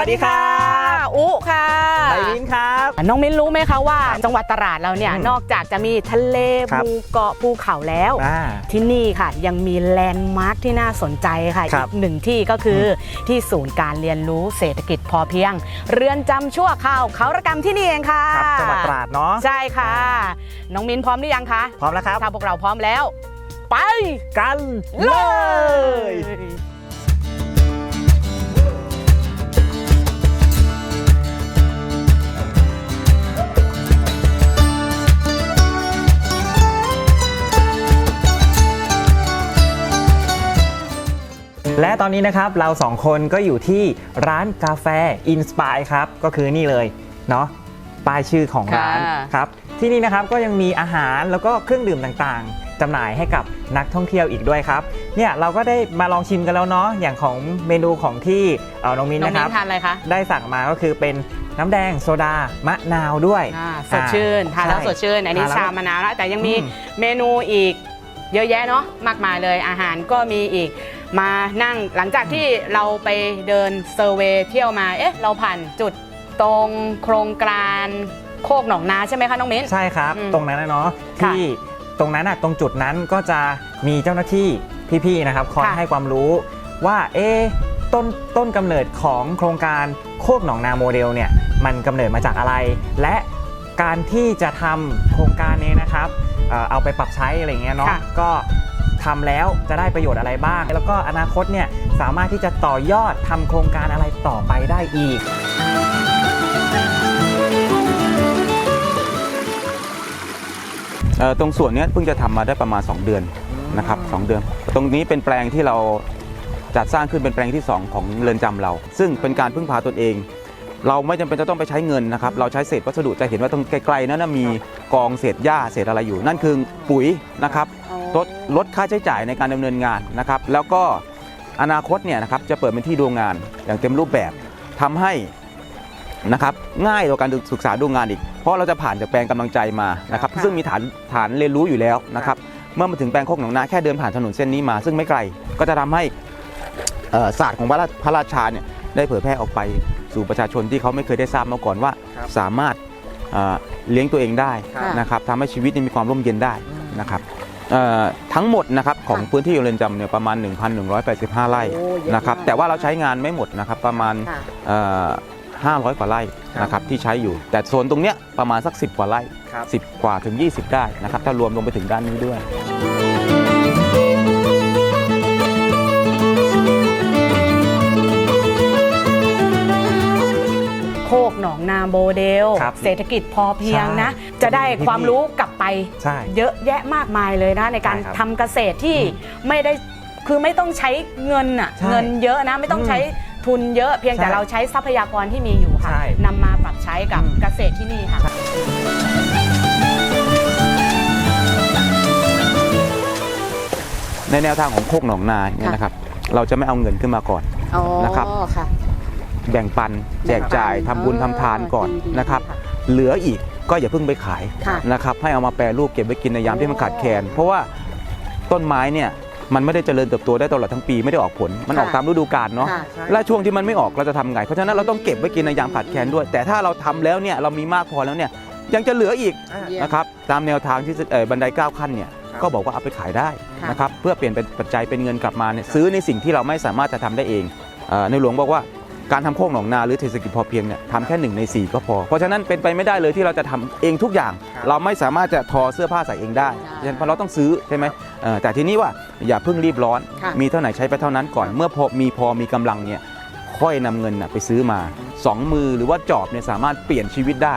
วัสดีค่ะ อุค่ะไบมิ้นครับ น้องมิ้นรู้ไหมคะว่า จังหวัดตราดเราเนี่ยนอกจากจะมีทะเลหมู่เกาะภูเขาแล้ว ที่นี่ค่ะยังมีแลนด์มาร์คที่น่าสนใจค่ะอีกหนึ่งที่ก็คือที่ศูนย์การเรียนรู้เศรษฐกิจพอเพียง เรือนจำชั่วคราวเขาระกรรมที่นี่เองค่ะจังหวัดตราดเนาะใช่ค่ะ น้องมิ้นพร้อมหรือยังคะพร้อมแล้วครับถ้าพวกเราพร้อมแล้ว ไปกันเลย และตอนนี้นะครับเราสองคนก็อยู่ที่ร้านกาแฟ Inspire ครับ ก็คือนี่เลยเนาะป้ายชื่อของร้านค่ะครับ ที่นี่นะครับก็ยังมีอาหารแล้วก็เครื่องดื่มต่างๆจำหน่ายให้กับนักท่องเที่ยวอีกด้วยครับเนี่ยเราก็ได้มาลองชิมกันแล้วเนาะอย่างของเมนูของที่เอ่อน้องมินน้องนะคมิ้รับนทานอะไรคะได้สั่งมาก็คือเป็นน้ำแดงโซดามะนาวด้วยอ่าสดชื่นทานแล้วใช่สดชื่นอันนี้ทานแล้วชามะนาวแล้วแต่ยังมีอืมเมนูอีก เยอะแยะเนาะมากมายเลยอาหารก็มีอีก มานั่งหลังจากที่เราไปเดินเซอร์เวย์เที่ยวมาเอ๊ะเราผ่านจุดตรงโครงการโคกหนองนาใช่ไหมคะน้องมิ้น ใช่ครับ อืมตรงนั้นนะเนาะค่ะที่ตรงนั้นน่ะตรงจุดนั้นก็จะมีเจ้าหน้าที่พี่ๆนะครับคอยค่ะ ให้ความรู้ว่าเอ๊ะต้นต้นกำเนิดของโครงการโคกหนองนาโมเดลเนี่ยมันกำเนิดมาจากอะไร และการที่จะทำโครงการนี้นะครับ เอ่อเอาไปปรับใช้อะไรอย่างเงี้ยเนาะค่ะก็ทำแล้วจะได้ประโยชน์อะไรบ้าง แล้วก็อนาคตเนี่ยสามารถที่จะต่อยอดทำโครงการอะไรต่อไปได้อีก เอ่อตรงส่วนเนี้ยเพิ่งจะทำมาได้ประมาณ 2 เดือนนะครับสองเดือน ตรงนี้เป็นแปลงที่เราจัดสร้างขึ้นเป็นแปลงที่ 2 ของเรือนจำเรา ซึ่งเป็นการพึ่งพาตนเอง เราไม่จำเป็นจะต้องไปใช้เงินนะครับ เราใช้เศษวัสดุจะเห็นว่าตรงไกลๆนั้นนะมีกองเศษหญ้าเศษอะไรอยู่ นั่นคือปุ๋ยนะครับลดลดค่าใช้จ่ายในการดำเนินงานนะครับ แล้วก็อนาคตเนี่ยนะครับจะเปิดเป็นที่ดูงานอย่างเต็มรูปแบบทำให้นะครับง่ายต่อการศึกษาดูงานอีก เพราะเราจะผ่านจากแปลงกำลังใจมานะครับค่ะซึ่งมีฐานฐานเรียนรู้อยู่แล้วนะครับเมื่อมาถึงแปลงโคกหนองนาแค่เดินผ่านถนนเส้นนี้มา ซึ่งไม่ไกลก็จะทำให้เอ่อศาสตร์ของพระราพระราชาเนี่ยได้เผยแพร่ออกไป สู่ประชาชนที่เขาไม่เคยได้ทราบมาก่อนว่าครับสามารถเอ่อเลี้ยงตัวเองได้ครับ นะครับทำให้ชีวิตนี่มีความร่มเย็นได้นะครับเอ่อทั้งหมดนะครับของพื้นที่เรือนจำเนี่ยประมาณ 1,185 ไร่โอ้เยอะนะครับมากแต่ว่าเราใช้งานไม่หมดนะครับประมาณ ค่ะ เอ่อ500 กว่าไร่นะครับที่ใช้อยู่ แต่โซนตรงเนี้ยประมาณสัก 10 กว่าไร่ ครับ 10 กว่าถึง 20 ได้นะครับ ถ้ารวมลงไปถึงด้านนี้ด้วย โมเดล ครับเศรษฐกิจพอเพียงนะ ใช่จะได้ความรู้กลับไป ใช่เยอะแยะมากมายเลยนะ ในการใช่ครับทำเกษตรที่ไม่ได้คือไม่ต้องใช้เงินอะใช่เงินเยอะนะ ไม่ต้องอืมใช้ทุนเยอะเพียงแต่ใช่เราใช้ทรัพยากรที่มีอยู่ค่ะใช่นำมาปรับใช้กับอืม เกษตรที่นี่ค่ะ ในแนวทางของโคกหนองนาเนี่ยค่ะ นะครับ เราจะไม่เอาเงินขึ้นมาก่อนอ๋อนะครับ ค่ะ แบ่งปันแจกจ่ายแบ่งปันทำบุญทำทานก่อนดีๆนะครับค่ะเหลืออีกก็อย่าเพิ่งไปขายค่ะนะครับให้เอามาแปรรูปเก็บไว้กินในยามที่มันขาดแคลนเพราะว่าต้นไม้เนี่ยมันไม่ได้เจริญเติบโตได้ตลอดทั้งปีไม่ได้ออกผล มันออกค่ะตามฤดูกาลเนาะค่ะและช่วงที่มันไม่ออกเราจะทำไง เพราะฉะนั้นเราต้องเก็บไว้กินในยามขาดแคลนด้วย แต่ถ้าเราทำแล้วเนี่ยเรามีมากพอแล้วเนี่ยยังจะเหลืออีกเยี่ยมนะครับตามแนวทางที่เอ่อบันได9ขั้นเนี่ยครับก็บอกว่าเอาไปขายได้ค่ะนะครับเพื่อเปลี่ยนเป็นปัจจัยเป็นเงินกลับมาเนี่ยซื้อในสิ่งที่เราไม่สามารถจะทำได้เองเอ่อในหลวงบอกว่า การทำโคกหนองนาหรือเศรษฐกิจพอเพียงเนี่ยทำแค่หนึ่งในสี่ก็พอ เพราะฉะนั้นเป็นไปไม่ได้เลยที่เราจะทำเองทุกอย่าง ครับเราไม่สามารถจะทอเสื้อผ้าใส่เองได้ไม่ได้เพราะฉะนั้นเราต้องซื้อใช่ไหมเอ่อแต่ทีนี้ว่าอย่าเพิ่งรีบร้อน ค่ะ มีเท่าไหร่ใช้ไปเท่านั้นก่อน เมื่อพอมีพอมีกำลังเนี่ยค่อยนำเงินน่ะไปซื้อมาสองมือหรือว่าจอบเนี่ยสามารถเปลี่ยนชีวิตได้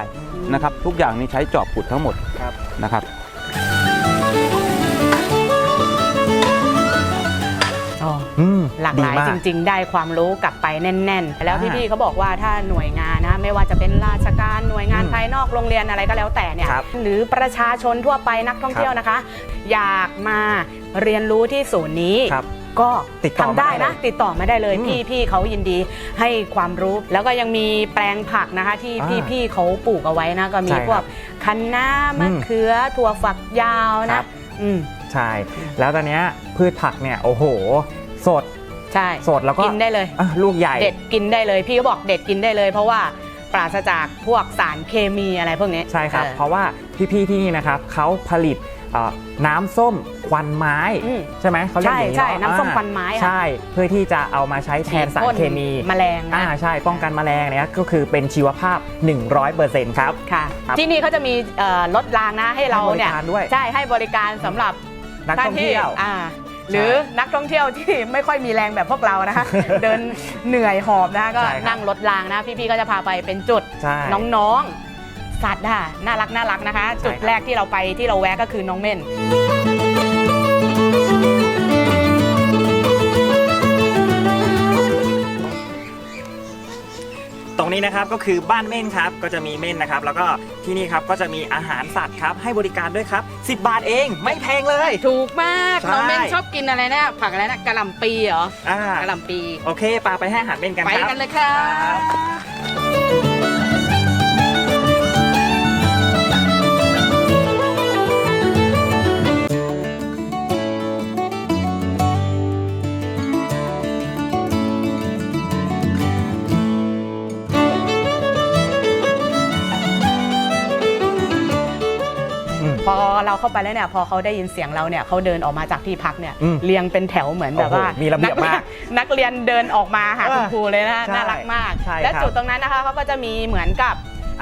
นะครับทุกอย่างนี้ใช้จอบขุดทั้งหมดครับ นะครับ หลากหลายดีมจริง ๆ ได้ความรู้กลับไปแน่น ๆ แล้วอ่าพี่ๆเขาบอกว่าถ้าหน่วยงานนะไม่ว่าจะเป็นราชการหน่วยงานอืมภายนอกโรงเรียนอะไรก็แล้วแต่เนี่ยครับหรือประชาชนทั่วไปนักท่องเที่ยวนะคะ อยากมาเรียนรู้ที่ศูนย์นี้ ครับก็ติดต่อทำได้มาได้นะ เลยติดต่อมาได้เลยอืมพี่พี่เขายินดีให้ความรู้ แล้วก็ยังมีแปลงผักนะคะที่อ่าพี่พี่เขาปลูกเอาไว้นะก็มีใช่ครับพวกคะน้ามะอืมเขือถั่วฝักยาวครันะบ อืม ใช่ แล้วตอนเนี้ยพืชผักเนี่ยโอ้โห สด ใช่สดแล้วก็กินได้เลยอะลูกใหญ่ เด็ดกินได้เลย พี่ก็บอกเด็ดกินได้เลย เพราะว่าปราศจากพวกสารเคมีอะไรพวกนี้ใช่ครับออ เพราะว่าพี่ ๆ ที่นี่นะครับเขาผลิตเอ่อน้ำส้มควันไม้ อืมใช่ไหมเขาเรียกอย่างนี้ใช่เนาะใช่น้ำส้มอ่าควันไม้อะใช่เพื่อที่จะเอามาใช้แทนสารเคมีแมลงนะอ่าใช่ป้องกันแมลงเนี่ยก็คือเป็นชีวภาพ 100%ครับ ค่ะ ครับ ที่นี่เขาจะมีเอ่อรถรางนะให้เราเนี่ยให้บริการด้วยใช่ให้บริการสำหรับนักท่องเที่ยว อ่า หรือนักท่องเที่ยวที่ไม่ค่อยมีแรงแบบพวกเรานะคะ เดินเหนื่อยหอบนะคะก็ใช่ครับนั่งรถรางนะพี่ๆก็จะพาไปเป็นจุดใช่น้องๆสัตว์ค่ะน่ารักน่ารักนะคะ ใช่จุดครับ แรกที่เราไปที่เราแวะก็คือน้องเม่น ตรงนี้นะครับก็คือบ้านเม่นครับก็จะมีเม่นนะครับ แล้วก็ที่นี่ครับก็จะมีอาหารสัตว์ครับให้บริการด้วยครับ10 บาทเองไม่แพงเลย ถูกมากใช่ น้องเม่นชอบกินอะไรนะผักอะไรนะกะหล่ำปีเหรออ่ากะหล่ำปี โอเคปาไปให้อาหารเม่นกันไปครับ กันเลยค่ะ เราเข้าไปแล้วเนี่ยพอเขาได้ยินเสียงเราเนี่ยเขาเดินออกมาจากที่พักเนี่ยอืมเรียงเป็นแถวเหมือนแบบว่าโอ้โหมีระเบียบมากนันักเรียนเดินออกมาหาเออคุณครูเลยนะใช่น่ารักมาก ใช่และครับจุดตรงนั้นนะคะเขาก็จะมีเหมือนกับ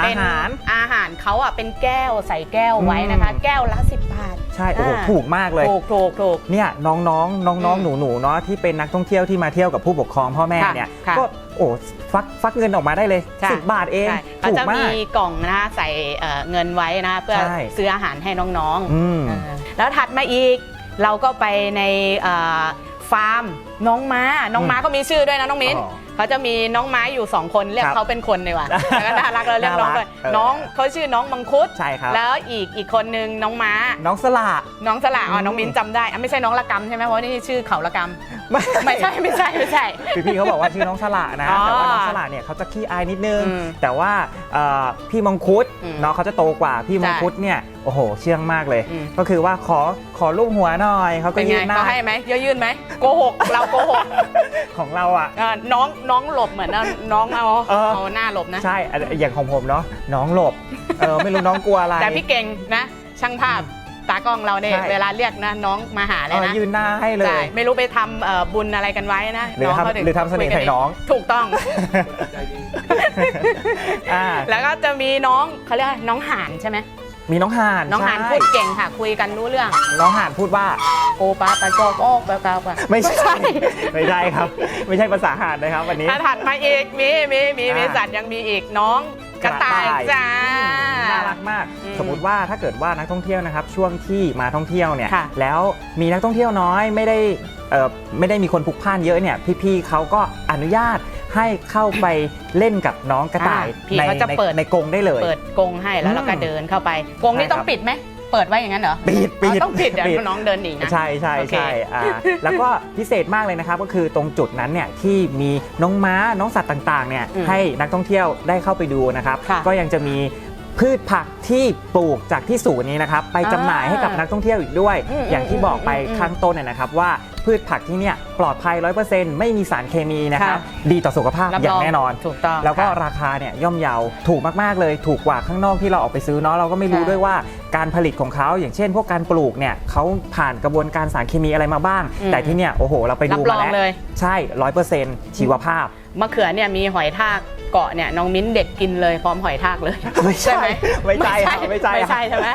เป็นอาหารอาหารเขาอะเป็นแก้วใส่แก้วไว้นะคะ อืม แก้วละสิบบาทใช่โอ้โหอ่า ถูกมากเลย ถูกถูกถูก เนี่ยน้องๆน้องอืมๆหนูๆเนาะที่เป็นนักท่องเที่ยวที่มาเที่ยวกับผู้ปกครองพ่อแม่ค่ะเนี่ยค่ะก็โอ้ฟักฟักเงินออกมาได้เลยใช่ สิบบาทเอง ใช่เขาถูกจะมามีก กล่องนะคะใส่เอ่อเงินไว้นะเพื่อใช่ ซื้ออาหารให้น้องๆอืมเออแล้วถัดมาอีกเราก็ไปในเอ่อฟาร์มน้องม้าน้องม้าก็มีชื่อด้วยนะน้องมิ้น อ๋อ เขาจะมีน้องม้าอยู่ 2 คนเรียกครับเขาเป็นคนดีกว่าแล้วก็น่ารักเราเรียกน้องน่ารัไปกเออน้องเขาชื่อน้องมังคุดใช่ครับ แล้วอีกอีกคนนึงน้องม้า น้องสละ น้องสละอ๋ออืมน้องมิ้นจำได้อะไม่ใช่น้องละกำใช่ไหมเพราะนี่ชื่อเขาละกไม่ำไม่ใช่ไม่ใช่ไม่ใช่พี่พี่ๆเขาบอกว่าชื่อน้องสละนะ อ๋อแต่ว่าน้องสละเนี่ยเขาจะขี้อายนิดนึง อืมแต่ว่าเอ่อพี่มังคุดอืมเนาะเขาจะโตกว่าพี่มังคุดเนี่ยโอ้โห เชื่องมากเลย อืม ก็คือว่าขอขอลูกหัวหน่อยเขาก็เป็นไงยื่นหน้าเขาให้ไหมเยอะยื่นไหมโกหกเราโกหกของเราอะ เออน้องน้องหลบเหมือนนะน้องเอาเออ เอาหน้าหลบนะ ใช่อันอย่างของผมเนาะน้องหลบเออไม่รู้น้องกลัวอะไร แต่พี่เก่งนะ ช่างภาพตากล้องเราเนี่ยใช่ เวลาเรียกนะ น้องมาหาเลยเออนะยืนหน้าให้เลใช่ย ไม่รู้ไปทำเอ่อบุญอะไรกันไว้นะหรือน้งทำขาถึงหรือทำเสน่ห์ใส่น้อง ถูกต้อง อ่า แล้วก็จะมีน้องเขาเรียกว่าน้องห่านใช่ไหม มีน้องห่านน้องห่านใช่พูดเก่งค่ะ คุยกันรู้เรื่อง น้องห่านพูดว่า โอปาปาโจกโอกปาปาปาไม่ใช่ ไม่ใช่ครับ ไม่ใช่ภาษาห่านนะครับวันนี้ ถ้าถัดมาอีกมีมีมีมีอ่า สัตว์ยังมีอีกน้องกระต่ายจ้า น่ารักมาก อืมสมมุติว่าถ้าเกิดว่านักท่องเที่ยวนะครับ ช่วงที่มาท่องเที่ยวเนี่ย ค่ะ แล้วมีนักท่องเที่ยวน้อยไม่ได้เอ่อไม่ได้มีคนพลุกพล่านเยอะเนี่ยพี่ๆเขาก็อนุญาต ให้เข้าไปเล่นกับน้องกระต่ายอ่าพี่ในเขาจะในเปิด ในกรงได้เลย เปิดกรงให้แล้วเราก็อืมเดินเข้าไปกรงนี่ใช่ต้องครับปิดไหมเปิดไว้อย่างนั้นเหรอปิดปิดอ๋อต้องปิดเดี๋ยวปิด น้องเดินหนีนะ ใช่ใช่โอเค ใช่อ่าแล้วก็พิเศษมากเลยนะครับ ก็คือตรงจุดนั้นเนี่ยที่มีน้องม้าน้องสัตว์ต่างๆเนี่ยอืมให้นักท่องเที่ยวได้เข้าไปดูนะครับ ค่ะก็ยังจะมีพืชผักที่ปลูกจากที่ศูนย์นี้นะครับ ไปจำหน่ายให้กับนักท่องเที่ยวอีกด้วย อืมอย่างที่บอกไปอืมอืมข้างต้นเนี่ยนะครับว่า พืชผักที่เนี่ยปลอดภัย 100%ไม่มีสารเคมีนะครับค่ะดีต่อสุขภาพรับอย่ารองงแน่นอนถูกต้องแล้วก็ค่ะราคาเนี่ยย่อมเยาถูกมาก ๆ เลยถูกกว่าข้างนอกที่เราออกไปซื้อเนาะเราก็ไม่รู้ค่ะด้วยว่าการผลิตของเขาอย่างเช่น พวกการปลูกเนี่ยเขาผ่านกระบวนการสารเคมีอะไรมาบ้างอืมแต่ที่เนี่ยโอ้โห เราไปรัดูบรมาองแล้วเลยใช่ร้อยเปอร์เซ็นต์ชีวภาพมะเขือเนี่ยมีหอยทากเกาะเนี่ยน้องมิ้นเด็ดกินเลยพร้อมหอยทากเลยไม่ใช่ไหมไม่ใช่ครับไม่ใช่ไม่ครับใช่ใช่ไหม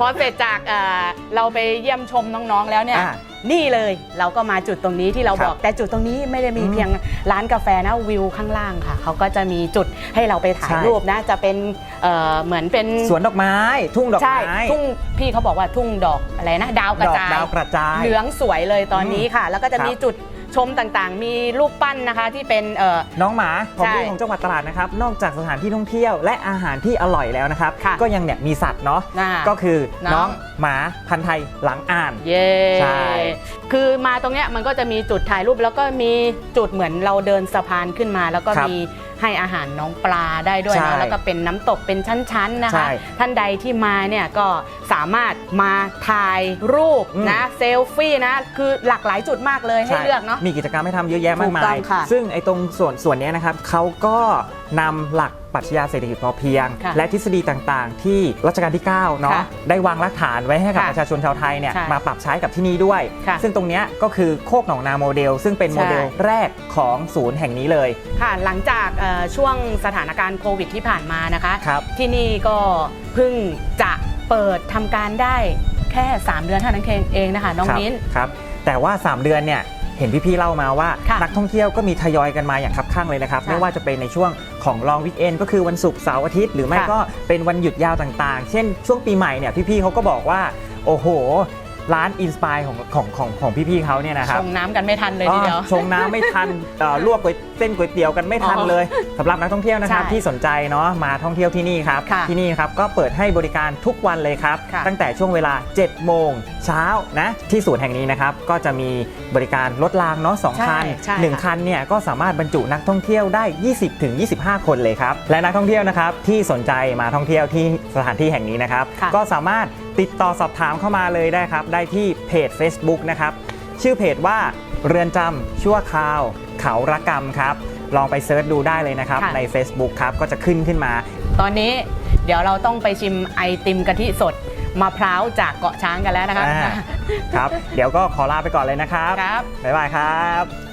พอเสร็จจากเอ่อเราไปเยี่ยมชมน้องๆแล้วเนี่ยอ่า นี่เลยเราก็มาจุดตรงนี้ที่เราครับบอก แต่จุดตรงนี้ไม่ได้มีอืมเพียงร้านกาแฟนะวิวข้างล่างค่ะเขาก็จะมีจุดให้เราไปถ่ายใช่รูปนะ จะเป็นเอ่อเหมือนเป็นสวนดอกไม้ ทุ่งดอกใช่ไม้ทุ่งพี่เขาบอกว่าทุ่งดอกอะไรนะ ดาวกระดอกจายดาวกระจายเหลืองสวยเลยตอนนี้ค่ะ แล้วก็จะครับมีจุด ชมต่างๆ มีรูปปั้นนะคะที่เป็นเอ่อ น้องหมาของใช่ดีของจังหวัดตราดนะครับ นอกจากสถานที่ท่องเที่ยวและอาหารที่อร่อยแล้วนะครับ ค่ะก็ยังเนี่ยมีสัตว์เนาะน่าก็คือน้น้ออง งหมาพันธุ์ไทยหลังอ่าน เย้ใช่ คือมาตรงเนี้ยมันก็จะมีจุดถ่ายรูปแล้วก็มีจุดเหมือนเราเดินสะพานขึ้นมา แล้วก็ครับมี ให้อาหารน้องปลาได้ด้วยใช่เนาะแล้วก็เป็นน้ำตกเป็นชั้นๆนะใช่คะท่านใดที่มาเนี่ยก็สามารถมาถ่ายรูปอืมนะ เซลฟี่นะ คือหลากหลายจุดมากเลยให้ใช่เลือกเนาะ มีกิจกรรมให้ทำเยอะแยะมากถูกมาต้อยงค่ะซึ่งไอ้ตรงส่วนส่วนเนี้ยนะครับเขาก็ นำหลักปรัชญาเศรษฐกิจพอเพียง ค่ะและทฤษฎีต่างๆ ที่รัชกาลที่9เนาะค่ะได้วางรากฐานไว้ให้กับค่ะประชาชนชาวไทยเนี่ยใช่มาปรับใช้กับที่นี่ด้วย ค่ะซึ่งตรงเนี้ยก็คือโคกหนองนาโมเดล ซึ่งเป็นใช่ โมเดลแรกของศูนย์แห่งนี้เลย ค่ะหลังจากเอ่อช่วงสถานการณ์โควิดที่ผ่านมานะคะ ครับ ที่นี่ก็เพิ่งจะเปิดทำการได้แค่ 3 เดือนเท่านั้นเองนะคะ น้องครับมิ้น ครับแต่ว่า 3 เดือนเนี่ย เห็นพี่ๆเล่ามาว่า ค่ะนักท่องเที่ยวก็มีทยอยกันมาอย่างคับข้างเลยนะครับ ค่ะไม่ว่าจะเป็นในช่วงของลองวิกเอนก็คือวันศุกร์เสาร์อาทิตย์หรือไม่ค่ะก็เป็นวันหยุดยาวต่างๆ เช่นช่วงปีใหม่เนี่ยพี่ๆเขาก็บอกว่า โอ้โห ร้านอินสปายของของของของพี่ๆเขาเนี่ยนะครับ ชงน้ำกันไม่ทันเลยทีเดียวอ๋อชงน้ำไม่ทันเอ่อลวกก๋วยเส้นก๋วยเตี๋ยวกันไม่ทันอ๋อเลยสำหรับนักท่องเที่ยวนะครับใช่ที่สนใจเนาะมาท่องเที่ยวที่นี่ครับ ค่ะที่นี่ครับก็เปิดให้บริการทุกวันเลยครับ ค่ะตั้งแต่ช่วงเวลา 7 โมงเช้านะที่ศูนย์แห่งนี้นะครับก็จะมีบริการรถรางเนาะสองใช่คันใช่หนึ่งค่ะคันเนี่ยก็สามารถบรรจุนักท่องเที่ยวได้ 20ถึง25 คนเลยครับและนักท่องเที่ยวนะครับที่สนใจมาท่องเที่ยวที่สถานที่แห่งนี้นะครับค่ะ ก็สามารถติดต่อสอบถามเข้ามาเลยได้ครับ ได้ที่เพจ Facebook นะครับ ชื่อเพจว่าเรือนจำชั่วคราว เขาระกรรมครับ ลองไปเซิร์ชดูได้เลยนะครับค่ะ ใน Facebook ครับก็จะขึ้นขึ้นมา ตอนนี้เดี๋ยวเราต้องไปชิมไอติมกะทิสดมะพร้าวจากเกาะช้างกันแล้วนะคะ อ่า ครับ เดี๋ยวก็ขอลาไปก่อนเลยนะครับ ครับ บ๊ายบายครับ